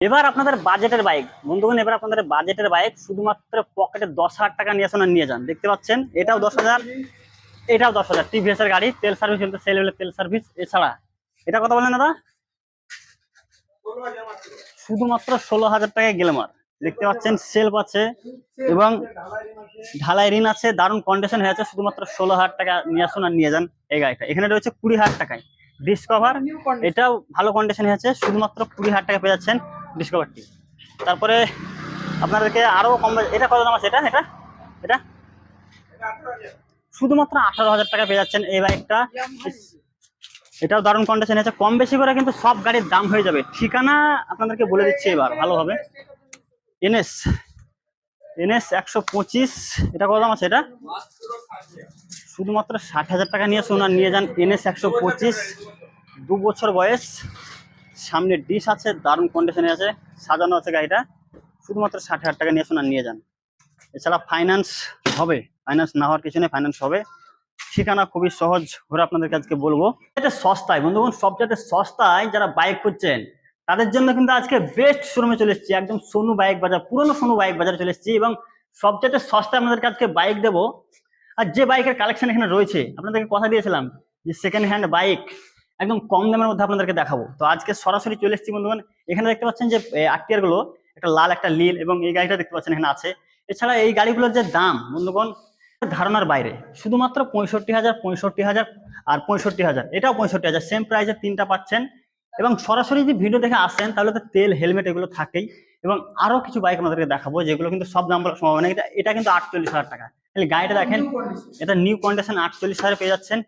এবার আপনাদের বাজেটের বাইক বন্ধুগণ এবার আপনাদের বাজেটের বাইক শুধুমাত্র পকেটে দশ হাজার টাকা নিয়ে আসুন নিয়ে যান। দেখতে পাচ্ছেন? এটাও দশ হাজার এটাও দশ হাজার। টিভিএস এর গাড়ি তেল সার্ভিস কিন্তু সেই লেভেলের তেল সার্ভিস এছাড়া এটা কথা বলেন দাদা? শুধুমাত্র ষোলো হাজার টাকায় গেলেমার দেখতে পাচ্ছেন সেলফ আছে এবং ঢালাই ঋণ আছে দারুণ কন্ডিশন হয়ে আছে। শুধুমাত্র ষোলো হাজার টাকা নিয়ে আসুন আর নিয়ে যান এই গাড়িটা। এখানে রয়েছে কুড়ি হাজার টাকায়। ডিসকভার এটাও ভালো কন্ডিশন হয়েছে শুধুমাত্র কুড়ি হাজার টাকা পেয়ে যাচ্ছেন। ডিসকভারটি তারপরে আপনাদেরকে আরও কম এটা কত দাম আছে? এটা? এটা? এটা? শুধুমাত্র আঠারো হাজার টাকা পেয়ে যাচ্ছেন এই বাইকটা। এটাও দারুণ কন্ডিশন আছে। কম বেশি করে কিন্তু সব গাড়ির দাম হয়ে যাবে। ঠিকানা আপনাদেরকে বলে দিচ্ছি এবার, ভালোভাবে। এনএস। এনএস একশো পঁচিশ। এটা কত দাম আছে? এটা? শুধুমাত্র ষাট হাজার টাকা নিয়ে আর নিয়ে যান এনএস একশো পঁচিশ। দু বছর বয়স। সামনে ডিশ আছে, দারুণ কন্ডিশনে আছে, সাজানো আছে গাড়িটা। শুধুমাত্র ষাট হাজার টাকা নিয়ে আসুন নিয়ে যান। এছাড়া ফাইন্যান্স হবে ফাইন্যান্স না হওয়ার কিছু নেই ফাইন্যান্স হবে। ঠিকানা খুবই সহজ ঘুরে আপনাদেরকে আজকে বলব। এটা সস্তায়, বন্ধুগণ, সবচেয়ে সস্তায় যারা বাইক করছেন তাদের জন্য কিন্তু আজকে বেস্ট শোরুমে চলে এসেছি। একদম সোনু বাইক বাজার, পুরনো সোনু বাইক বাজারে চলে এসেছি এবং সবচেয়ে সস্তায় আপনাদেরকে আজকে বাইক দেবো। আর যে বাইকের কালেকশন এখানে রয়েছে, আপনাদেরকে কথা দিয়েছিলাম যে সেকেন্ড হ্যান্ড বাইক একদম কম দামের মধ্যে আপনাদেরকে দেখাবো। তো আজকে সরাসরি চলে এসেছি বন্ধুগণ এখানে দেখতে পাচ্ছেন যে গুলো একটা লাল একটা নীল এবং এই গাড়িটা দেখতে পাচ্ছেন এখানে আছে। এছাড়া এই গাড়িগুলোর যে দাম বন্ধুগণ ধারণার বাইরে শুধুমাত্র পঁয়ষট্টি হাজার পঁয়ষট্টি হাজার আর পঁয়ষট্টি হাজার এটাও পঁয়ষট্টি হাজার সেম প্রাইসে তিনটা পাচ্ছেন। এবং সরাসরি যদি ভিডিও দেখে আসেন তাহলে তো তেল হেলমেট এগুলো থাকেই। এবং আরও কিছু বাইক আমাদেরকে দেখাবো যেগুলো কিন্তু সব দাম সম্ভাবনা এটা কিন্তু আটচল্লিশ হাজার টাকা। তাহলে গাড়িটা দেখেন এটা নিউ কন্ডিশন আটচল্লিশ হাজার পেয়ে যাচ্ছেন।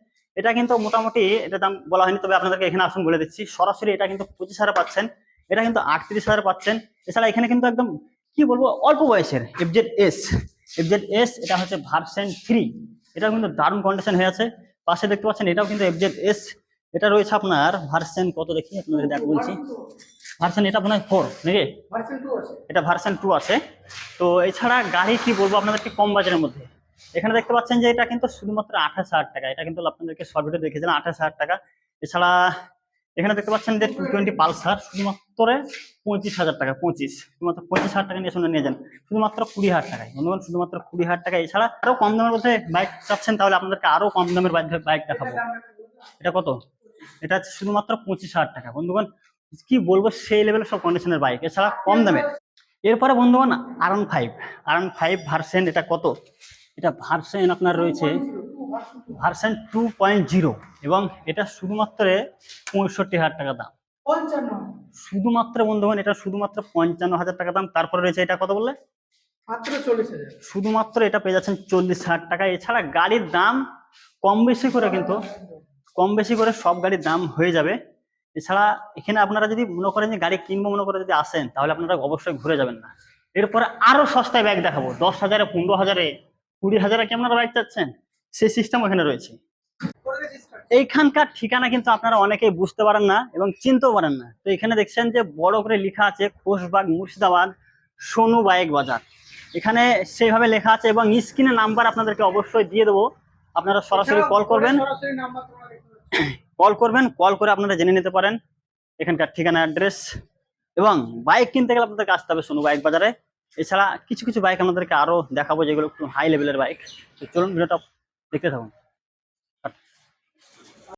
এটা কিন্তু মোটামুটি এটা দাম বলা হয়নি তবে আপনাদেরকে এখানে আসুন বলে দিচ্ছি। সরাসরি এটা কিন্তু পঁচিশ হাজার পাচ্ছেন এটা কিন্তু আটত্রিশ হাজার পাচ্ছেন। এছাড়া এখানে কিন্তু একদম কি বলব অল্প বয়সের এফজেড এস এফজেড এস এটা হচ্ছে ভার্সেন থ্রি এটাও কিন্তু দারুণ কন্ডিশন হয়ে আছে। পাশে দেখতে পাচ্ছেন এটাও কিন্তু এফজেড এস এটা রয়েছে আপনার ভার্সেন কত দেখি আপনাদের দেখ বলছি। ভার্সেন এটা আপনার ফোর নাকি? এটা ভার্সন টু আছে। তো এছাড়া গাড়ি কি বলব আপনাদেরকে কম বাজারের মধ্যে। এখানে দেখতে পাচ্ছেন যে এটা কিন্তু শুধুমাত্র আঠাশ হাজার টাকা। এটা কিন্তু আপনাদেরকে ভিডিও দেখেছিলাম আঠাশ হাজার টাকা। এছাড়া এখানে দেখতে পাচ্ছেন যে টু টোয়েন্টি পালসার শুধুমাত্র পঁচিশ হাজার টাকা, পঁচিশ। শুধুমাত্র পঁচিশ হাজার টাকা নিয়ে শুনে নিয়ে যান। শুধুমাত্র কুড়ি হাজার টাকায়। বন্ধুগণ, শুধুমাত্র কুড়ি হাজার টাকা এছাড়া আরও কম দামের মধ্যে বাইক চাচ্ছেন, তাহলে আপনাদেরকে আরও কম দামের বাইক দেখাবো। এটা কত? এটা হচ্ছে শুধুমাত্র পঁচিশ হাজার টাকা। বন্ধুগণ, কি বলব, সেই লেভেলের সব কন্ডিশনের বাইক এছাড়া কম দামের। এরপরে বন্ধুগণ আরন ফাইভ আরন ফাইভ ভার্সেন এটা কত? এটা ভার্সেন আপনার রয়েছে ভার্সেন টু পয়েন্ট জিরো এবং এটা শুধুমাত্র পঁয়ষট্টি হাজার টাকা দাম। শুধুমাত্র বন্ধুগণ এটা শুধুমাত্র পঞ্চান্ন হাজার টাকা দাম। তারপরে রয়েছে এটা কত বললে? শুধুমাত্র এটা পেয়ে যাচ্ছেন চল্লিশ হাজার টাকা। এছাড়া গাড়ির দাম কম বেশি করে কিন্তু কম বেশি করে সব গাড়ির দাম হয়ে যাবে। এছাড়া এখানে আপনারা যদি মনে করেন যে গাড়ি কিনবো মনে করে যদি আসেন তাহলে আপনারা অবশ্যই ঘুরে যাবেন না। এরপরে আরও সস্তায় ব্যাগ দেখাবো। দশ হাজারে পনেরো হাজারে কুড়ি হাজারে কি আপনারা বাইক চাচ্ছেন? সেই সিস্টেম এখানে রয়েছে? এইখানকার ঠিকানা কিন্তু আপনারা অনেকেই বুঝতে পারেন না এবং চিনতেও পারেন না। তো এখানে দেখছেন যে বড় করে লেখা আছে খোশবাগ মুর্শিদাবাদ সোনু বাইক বাজার। এখানে সেইভাবে লেখা আছে এবং স্ক্রিনে নাম্বার আপনাদেরকে অবশ্যই দিয়ে দেবো। আপনারা সরাসরি কল করবেন। কল করবেন কল করে আপনারা জেনে নিতে পারেন এখানকার ঠিকানা অ্যাড্রেস এবং বাইক কিনতে গেলে আপনাদেরকে আসতে হবে সোনু বাইক বাজারে। এছাড়া কিছু কিছু বাইক আমাদেরকে আরও দেখাবো, যেগুলো একটু হাই লেভেলের বাইক তো চলুন, ভিডিওটা দেখতে থাকুন।